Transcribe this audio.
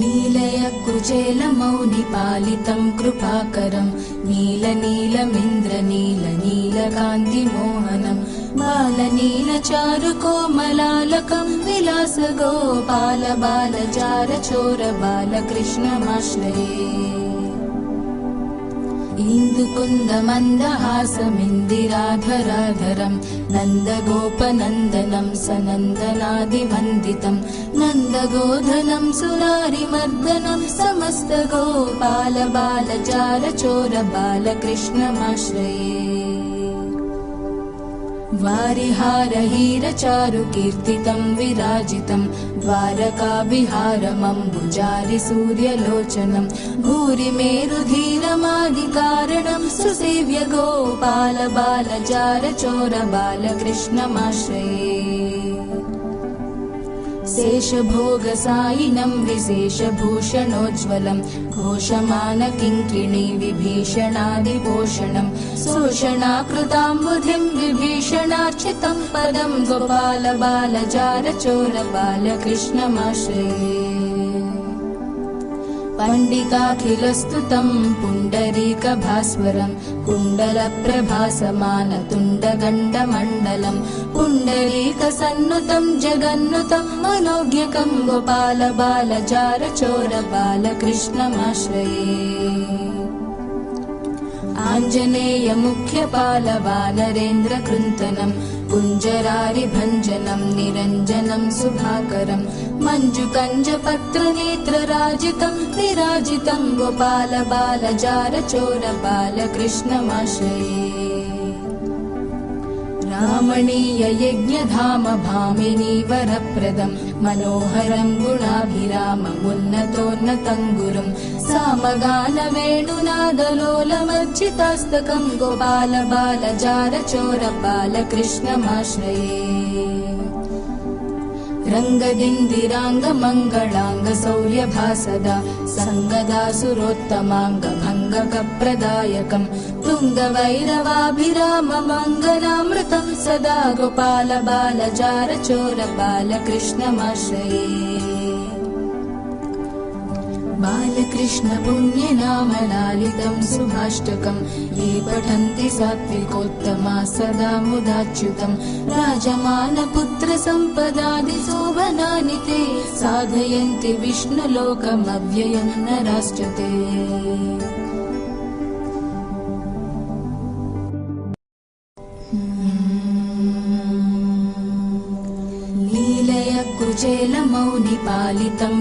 लीलय कुचेलमौनिपालितं कृपाकरं नीलनीलमिन्द्रनीलनीलकान्तिमोहनं बालनीलचारुकोमलालकं विलासगोपाल बालचारचोर बालकृष्णमाश्रये इन्दुकुन्दमन्दहासमिन्दिराधराधरं नन्दगोपनन्दनं सनन्दनादिवन्दितं नन्दगोधनं सुरारिमर्दनं समस्तगोपाल बालचारचोर बालकृष्णमाश्रये वारिहारहीरचारुकीर्तितं विराजितं द्वारकाविहारमम्बुजारि सूर्यलोचनं भूरिमेरुधीरमादिकारणं सुसेव्य गोपाल बालचारचोर बालकृष्णमाश्रये शेषभोगसायिनं विशेषभूषणोज्ज्वलं घोषमानकिङ्किणी विभीषणादिपोषणं शोषणाकृताम्बुधिं विभीषणार्चितं पदं गोपाल बालचारचोर बालकृष्णमाश्रये पण्डिताखिलस्तुतं पुण्डरीकभास्वरं कुण्डलप्रभासमानतुण्डगण्डमण्डलं पुण्डरीकसन्नुतं जगन्नुतं मनोज्ञकं गोपाल बालचारचोर बालकृष्णमाश्रये आञ्जनेयमुख्यपालवानरेन्द्रकृन्तनं कुञ्जरारिभञ्जनं निरञ्जनं सुधाकरं। मञ्जुकञ्जपत्रनेत्रराजितं विराजितं गोपाल बालचारचोर बालकृष्णमाश्रये रामणीय यज्ञधाम भामिनी वरप्रदं मनोहरं गुणाभिराममुन्नतोन्नतं गुरुं सामगानवेणुनादलोलमर्चितास्तकं गोपाल बालचारचोर बालकृष्णमाश्रये रङ्गदिन्दिराङ्गमङ्गलाङ्गशौर्यभासदा सङ्गदा सुरोत्तमाङ्गभङ्गकप्रदायकम् तुङ्गवैरवाभिराममङ्गलामृतं सदा गोपाल बालचारचोर बालकृष्णमाश्रये बालकृष्ण पुण्यनामलालितं सुभाष्टकं ये पठन्ति सात्विकोत्तमा सदा मुदाच्युतं राजमानपुत्रसम्पदादिशोभनानि ते साधयन्ति विष्णुलोकमव्ययं नराश्च ते लीलय कुचेलमौनिपालितं